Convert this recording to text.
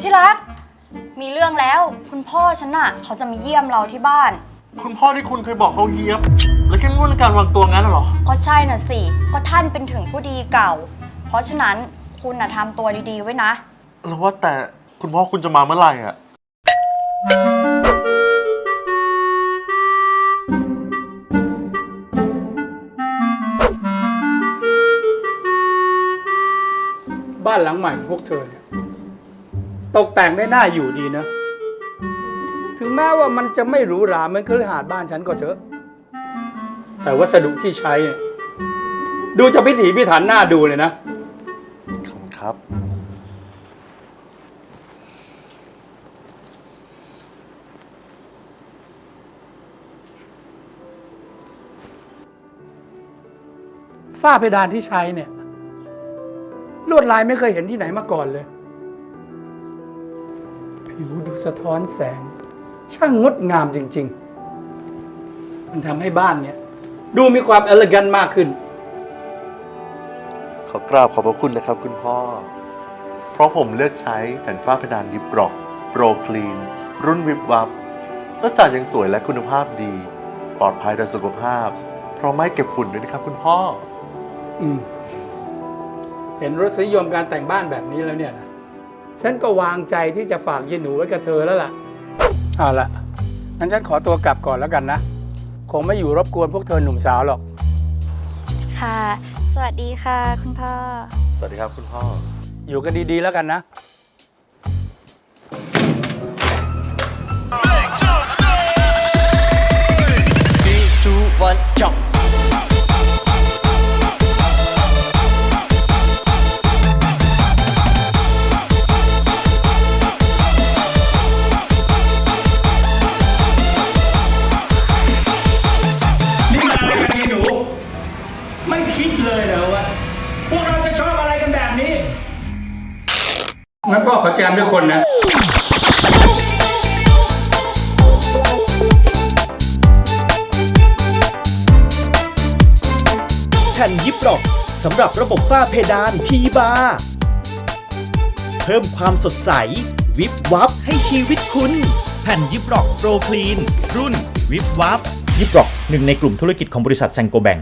ที่รัก มีเรื่องแล้ว คุณพ่อฉันน่ะ เขาจะมาเยี่ยมเราที่บ้าน คุณพ่อที่คุณเคยบอกเขาเฮียบ และเข้มงวดในการวางตัวงั้นน่ะเหรอ ก็ใช่น่ะสิ ก็ท่านเป็นถึงผู้ดีเก่า เพราะฉะนั้นคุณน่ะทำตัวดีๆไว้นะ แล้วว่าแต่คุณพ่อคุณจะมาเมื่อไหร่อะ บ้านหลังใหม่ของพวกเธอเนี่ย ตกแต่งได้น่าอยู่ดีนะ ถึงแม้ว่ามันจะไม่หรูหราเหมือนคฤหาสน์บ้านฉันก็เถอะ แต่วัสดุที่ใช้เนี่ยดูจะพิถีพิถันน่าดูเลยนะ ขอบคุณครับ ฝ้าเพดานที่ใช้เนี่ย ลวดลายไม่เคยเห็นที่ไหนมาก่อนเลย ผิวดูสะท้อนแสง ช่างงดงามจริง ๆ มันทำให้บ้านเนี่ย ดูมีความเอลกันมากขึ้น ขอกราบขอบพระคุณนะครับคุณพ่อ เพราะผมเลือกใช้แผ่นฝ้าเพดานดิบร็อกโปรคลีน รุ่นวิบวับนอกจากยังสวยและคุณภาพดี ปลอดภัยต่อสุขภาพ เพราะไม่เก็บฝุ่นด้วยนะครับคุณพ่อ อืม เห็นรสนิยมการแต่งบ้านแบบนี้แล้วเนี่ยนะ ฉันก็วางใจที่จะฝากยีหนูไว้กับเธอแล้วล่ะ เอาละงั้นฉันขอตัวกลับก่อนแล้วกันนะ คงไม่อยู่รบกวนพวกเธอหนุ่มสาวหรอก ค่ะ สวัสดีค่ะ คุณพ่อ สวัสดีครับคุณพ่อ อยู่กันดีๆแล้วกันนะ คิดเลยเหรอว่าพวกเราจะชอบอะไรกันแบบนี้ งั้นพ่อขอแจมด้วยคนนะ แผ่นยิปล็อกสำหรับระบบฝ้าเพดานทีบาร์เพิ่มความสดใส วิบวับให้ชีวิตคุณ แผ่นยิปล็อกโปรคลีน รุ่น วิบวับยิปล็อกหนึ่งในกลุ่มธุรกิจของบริษัทแซงโกแบง